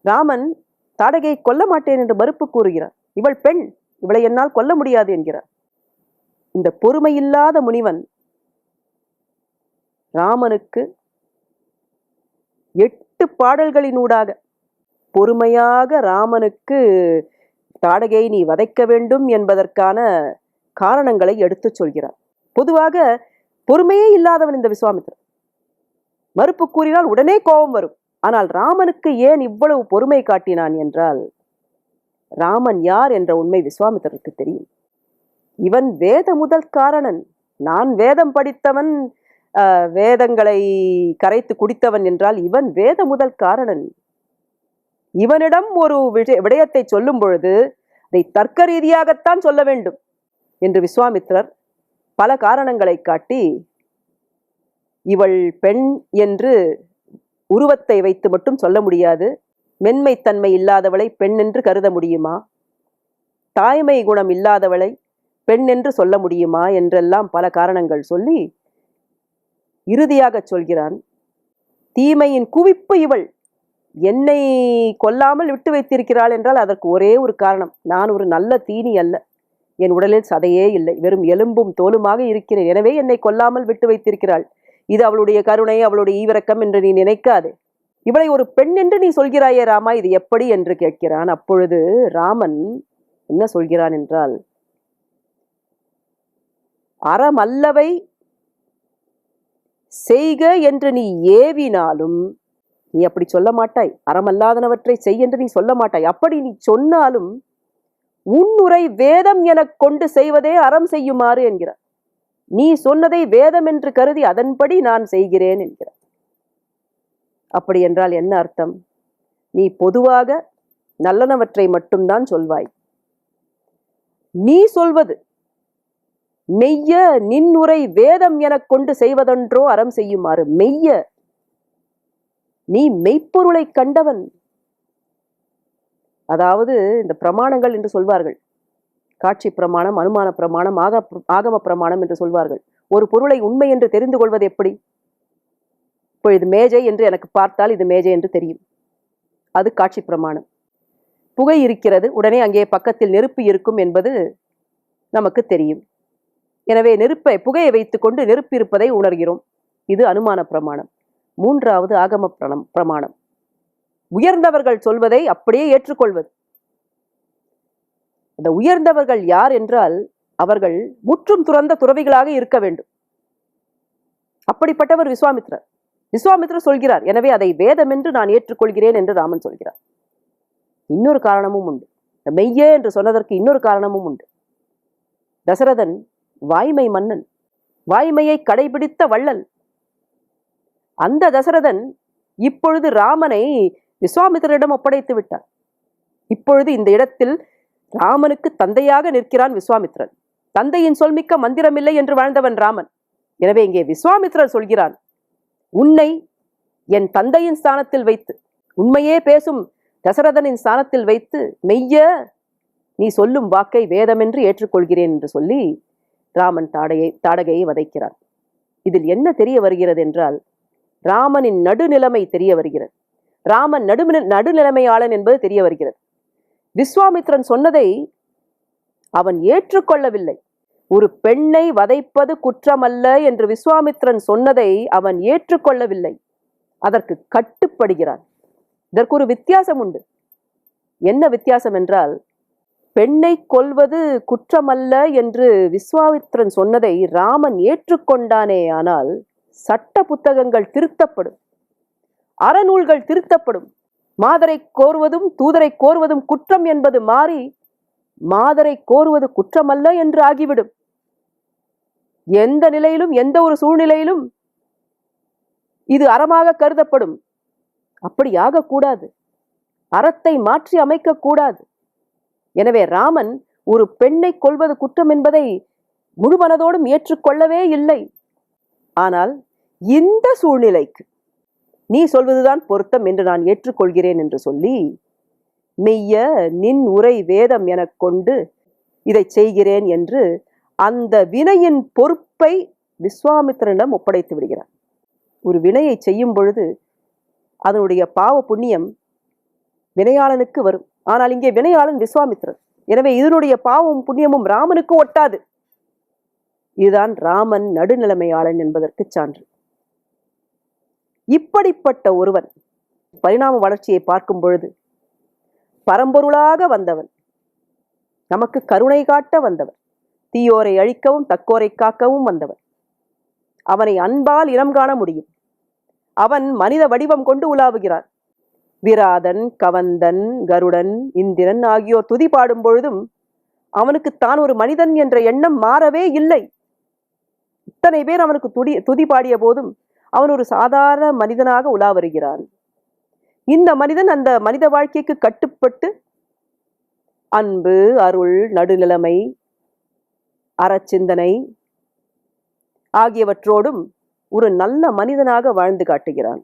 ராமன் தாடகையை கொல்ல மாட்டேன் என்று மறுப்பு கூறுகிறார். இவள் பெண் இவளை என்னால் கொல்ல முடியாது என்கிறார். இந்த பொறுமையில்லாத முனிவன் ராமனுக்கு எட்டு பாடல்களினூடாக பொறுமையாக ராமனுக்கு தாடகையை நீ வதைக்க வேண்டும் என்பதற்கான காரணங்களை எடுத்துச் சொல்கிறார். பொதுவாக பொறுமையே இல்லாதவன் இந்த விஸ்வாமித்திரன் மறுப்பு கூறினால் உடனே கோபம் வரும். ஆனால் ராமனுக்கு ஏன் இவ்வளவு பொறுமை காட்டினான் என்றால் ராமன் யார் என்ற உண்மை விஸ்வாமித்திரருக்கு தெரியும். இவன் வேத முதல் காரணன் நான் வேதம் படித்தவன் வேதங்களை கரைத்து குடித்தவன் என்றால் இவன் வேத முதல் காரணன் இவனிடம் ஒரு விடயத்தை சொல்லும் பொழுது அதை தர்க்க ரீதியாகத்தான் சொல்ல வேண்டும் என்று விஸ்வாமித்திரர் பல காரணங்களை காட்டி இவள் பெண் என்று உருவத்தை வைத்து மட்டும் சொல்ல முடியாது. மென்மைத்தன்மை இல்லாதவளை பெண் என்று கருத முடியுமா? தாய்மை குணம் இல்லாதவளை பெண் என்று சொல்ல முடியுமா? என்றெல்லாம் பல காரணங்கள் சொல்லி இறுதியாக சொல்கிறான். தீமையின் குவிப்பு இவள். என்னை கொல்லாமல் விட்டு வைத்திருக்கிறாள் என்றால் அதற்கு ஒரே ஒரு காரணம். நான் ஒரு நல்ல தீனி அல்ல. என் உடலில் சதையே இல்லை. வெறும் எலும்பும் தோலுமாக இருக்கிறேன். எனவே என்னை கொல்லாமல் விட்டு வைத்திருக்கிறாள். இது அவளுடைய கருணை அவளுடைய ஈவிரக்கம் என்று நீ நினைக்காதே. இவளை ஒரு பெண் என்று நீ சொல்கிறாயே ராமா இது எப்படி என்று கேட்கிறான். அப்பொழுது ராமன் என்ன சொல்கிறான் என்றால் அறமல்லவை செய்க என்று நீ ஏவினாலும் நீ அப்படி சொல்ல மாட்டாய். அறமல்லாதனவற்றை செய் என்று நீ சொல்ல மாட்டாய். அப்படி நீ சொன்னாலும் உன்னுரை வேதம் எனக் கொண்டு செய்வதே அறம் செய்யுமாறு என்கிறார். நீ சொன்னதை வேதம் என்று கருதி அதன்படி நான் செய்கிறேன் என்கிறார். அப்படி என்றால் என்ன அர்த்தம்? நீ பொதுவாக நல்லனவற்றை மட்டும்தான் சொல்வாய். நீ சொல்வது மெய்ய நின்னுரை வேதம் எனக் கொண்டு செய்வதென்றோ அறம் செய்யுமாறு. மெய்ய நீ மெய்ப்பொருளை கண்டவன். அதாவது இந்த பிரமாணங்கள் என்று சொல்வார்கள். காட்சி பிரமாணம் அனுமான பிரமாணம் ஆக ஆகம பிரமாணம் என்று சொல்வார்கள். ஒரு பொருளை உண்மை என்று தெரிந்து கொள்வது எப்படி? இப்போ இது மேஜை என்று எனக்கு பார்த்தால் இது மேஜை என்று தெரியும். அது காட்சி பிரமாணம். புகை இருக்கிறது உடனே அங்கே பக்கத்தில் நெருப்பு இருக்கும் என்பது நமக்கு தெரியும். எனவே நெருப்பை புகையை வைத்துக்கொண்டு நெருப்பு இருப்பதை உணர்கிறோம். இது அனுமான பிரமாணம். மூன்றாவது ஆகம பிரணம் பிரமாணம். உயர்ந்தவர்கள் சொல்வதை அப்படியே ஏற்றுக்கொள்வது. அந்த உயர்ந்தவர்கள் யார் என்றால் அவர்கள் முற்றும் துறந்த துறவிகளாக இருக்க வேண்டும். அப்படிப்பட்டவர் விஸ்வாமித்ரர். விஸ்வாமித்ரர் சொல்கிறார் எனவே அதை வேதம் என்று நான் ஏற்றுக்கொள்கிறேன் என்று ராமன் சொல்கிறார். இன்னொரு காரணமும் உண்டு. இந்த மெய்யே என்று சொன்னதற்கு இன்னொரு காரணமும் உண்டு. தசரதன் வாய்மை மன்னன் வாய்மையை கடைபிடித்த வள்ளல். அந்த தசரதன் இப்பொழுது ராமனை விஸ்வாமித்திரரிடம் ஒப்படைத்து விட்டார். இப்பொழுது இந்த இடத்தில் ராமனுக்கு தந்தையாக நிற்கிறான் விஸ்வாமித்திரன் தந்தையின் சொல்மிக்க மந்திரமில்லை என்று வாழ்ந்தவன் ராமன். எனவே இங்கே விஸ்வாமித்திரர் சொல்கிறான் உன்னை என் தந்தையின் ஸ்தானத்தில் வைத்து உண்மையே பேசும் தசரதனின் ஸ்தானத்தில் வைத்து மெய்ய நீ சொல்லும் வாக்கை வேதமென்று ஏற்றுக்கொள்கிறேன் என்று சொல்லி ராமன் தாடையை தாடகையை வதைக்கிறான். இதில் என்ன தெரிய வருகிறது என்றால் ராமனின் நடுநிலைமை தெரிய வருகிறது. ராமன் நடு நடுநிலைமையாளன் என்பது தெரிய வருகிறது. விஸ்வாமித்ரன் சொன்னதை அவன் ஏற்றுக்கொள்ளவில்லை. ஒரு பெண்ணை வதைப்பது குற்றமல்ல என்று விஸ்வாமித்ரன் சொன்னதை அவன் ஏற்றுக்கொள்ளவில்லை. அதற்கு கட்டுப்படுகிறான். இதற்கு ஒரு வித்தியாசம் உண்டு. என்ன வித்தியாசம் என்றால் பெண்ணை கொல்வது குற்றமல்ல என்று விஸ்வாமித்ரன் சொன்னதை ராமன் ஏற்றுக்கொண்டானே ஆனால் சட்ட புத்தகங்கள் திருத்தப்படும். அறநூல்கள் திருத்தப்படும். மாதரை கோருவதும் தூதரை கோருவதும் குற்றம் என்பது மாறி மாதரை கோருவது குற்றமல்ல என்று ஆகிவிடும். எந்த நிலையிலும் எந்த ஒரு சூழ்நிலையிலும் இது அறமாக கருதப்படும். அப்படி ஆகக்கூடாது. அறத்தை மாற்றி அமைக்க கூடாது எனவே ராமன் ஒரு பெண்ணை கொள்வது குற்றம் என்பதை முழு மனதோடும் ஏற்றுக்கொள்ளவே இல்லை. ஆனால் இந்த சூழ்நிலைக்கு நீ சொல்வதுதான் பொருத்தம் என்று நான் ஏற்றுக்கொள்கிறேன் என்று சொல்லி மெய்ய நின் உரை வேதம் எனக் கொண்டு இதை செய்கிறேன் என்று அந்த வினையின் பொறுப்பை விஸ்வாமித்திரனிடம் ஒப்படைத்து விடுகிறார். ஒரு வினையை செய்யும் பொழுது அதனுடைய பாவ புண்ணியம் வினையாளனுக்கு வரும். ஆனால் இங்கே வினையாளன் விஸ்வாமித்திரன். எனவே இதனுடைய பாவமும் புண்ணியமும் ராமனுக்கு ஒட்டாது. இதுதான் ராமன் நடுநிலைமையாளன் என்பதற்கு சான்று. இப்படிப்பட்ட ஒருவன் பரிணாம வளர்ச்சியை பார்க்கும் பொழுது பரம்பொருளாக வந்தவன் நமக்கு கருணை காட்ட வந்தவன் தீயோரை அழிக்கவும் தக்கோரை காக்கவும் வந்தவன். அவனை அன்பால் இனம் காண முடியும். அவன் மனித வடிவம் கொண்டு உலாவுகிறான். விராதன் கவந்தன் கருடன் இந்திரன் ஆகியோர் துதி பாடும் பொழுதும் அவனுக்கு தான் ஒரு மனிதன் என்ற எண்ணம் மாறவே இல்லை. இத்தனை பேர் அவனுக்கு துடி துதி பாடிய போதும் அவன் ஒரு சாதாரண மனிதனாக உலா வருகிறான். இந்த மனிதன் அந்த மனித வாழ்க்கைக்கு கட்டுப்பட்டு அன்பு அருள் நடுநிலைமை அறச்சிந்தனை ஆகியவற்றோடும் ஒரு நல்ல மனிதனாக வாழ்ந்து காட்டுகிறான்.